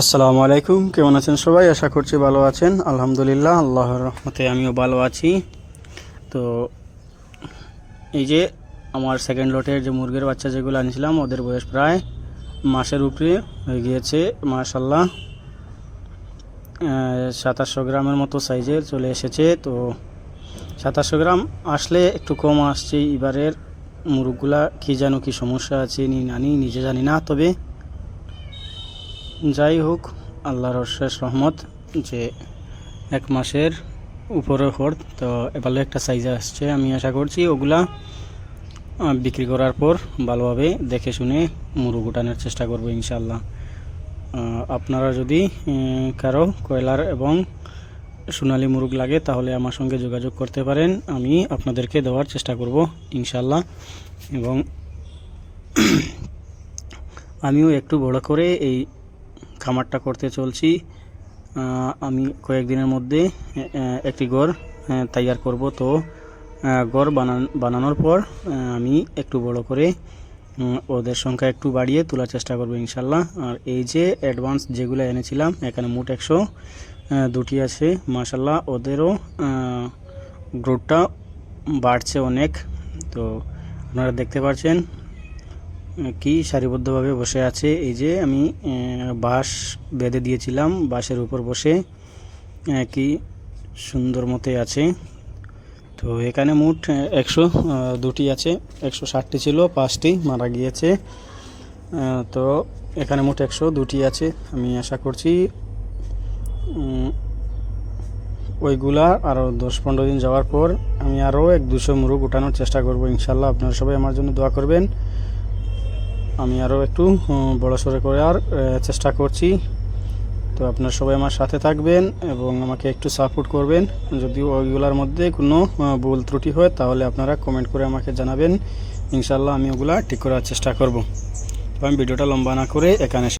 আসসালামু আলাইকুম, কেমন আছেন সবাই? আশা করছি ভালো আছেন। আলহামদুলিল্লাহ, আল্লাহর রহমতে আমিও ভালো আছি। তো এই যে আমার সেকেন্ড লটের যে মুরগির বাচ্চা যেগুলো আনিছিলাম, ওদের বয়স প্রায় মাসের উপরে হয়ে গিয়েছে মাশাল্লাহ সাতাশশো গ্রামের মতো সাইজের চলে এসেছে। তো সাতাশশো গ্রাম আসলে একটু কম আসছে, এবারের মুরগগুলা কী জানো কি সমস্যা আছে, নি নানি নিজে জানি না, তবে যাই হোক, আল্লাহর অশেষ রহমত যে এক মাসের উপরে হর তো ভালো একটা সাইজে আসছে আমি আশা করছি। ওগুলা বিক্রি করার পর ভালোভাবে দেখে শুনে মুরগ উঠানোর চেষ্টা করব ইনশাল্লাহ আপনারা যদি কারও কয়লার এবং সোনালি মুরগ লাগে তাহলে আমার সঙ্গে যোগাযোগ করতে পারেন। আমি আপনাদেরকে দেওয়ার চেষ্টা করব ইনশাল্লাহ এবং আমিও একটু বড় করে এই খামারটা করতে চলছি। আমি কয়েকদিনের মধ্যে একটি ঘর তৈয়ার করব। তো ঘর বানান, বানানোর পর আমি একটু বড় করে ওদের সংখ্যা একটু বাড়িয়ে তোলার চেষ্টা করব ইনশাল্লাহ। আর এই যে অ্যাডভান্স যেগুলো এনেছিলাম, এখানে মোট একশো দুটি আছে। মাশাল্লাহ, ওদেরও গ্রোথটা বাড়ছে অনেক। তো, আপনারা দেখতে পাচ্ছেন কি সারিবদ্ধভাবে বসে আছে, এই যে আমি বাঁশ বেঁধে দিয়েছিলাম, বাঁশের উপর বসে কি সুন্দর মতে আছে। তো এখানে মোট একশো দুটি আছে, একশো ষাটটি ছিল, পাঁচটি মারা গিয়েছে। তো এখানে মোট একশো দুটি আছে, আমি আশা করছি ওইগুলা আরও দশ পনেরো দিন যাওয়ার পর আমি আরও এক দুশো মুরগ উঠানোর চেষ্টা করব, ইনশাল্লাহ। আপনারা সবাই আমার জন্য দোয়া করবেন। আমি আরও একটু বড়ো বড় সড়ো করার আহ, চেষ্টা করছি। তো আপনারা সবাই আমার সাথে থাকবেন এবং আমাকে একটু সাপোর্ট করবেন। যদি ওইগুলোর মধ্যে কোনো ভুল ত্রুটি হয় তাহলে আপনারা কমেন্ট করে আমাকে জানাবেন। ইনশাল্লাহ আমি ওগুলা ঠিক করার চেষ্টা করব। তো আমি ভিডিওটা লম্বা না করে এখানে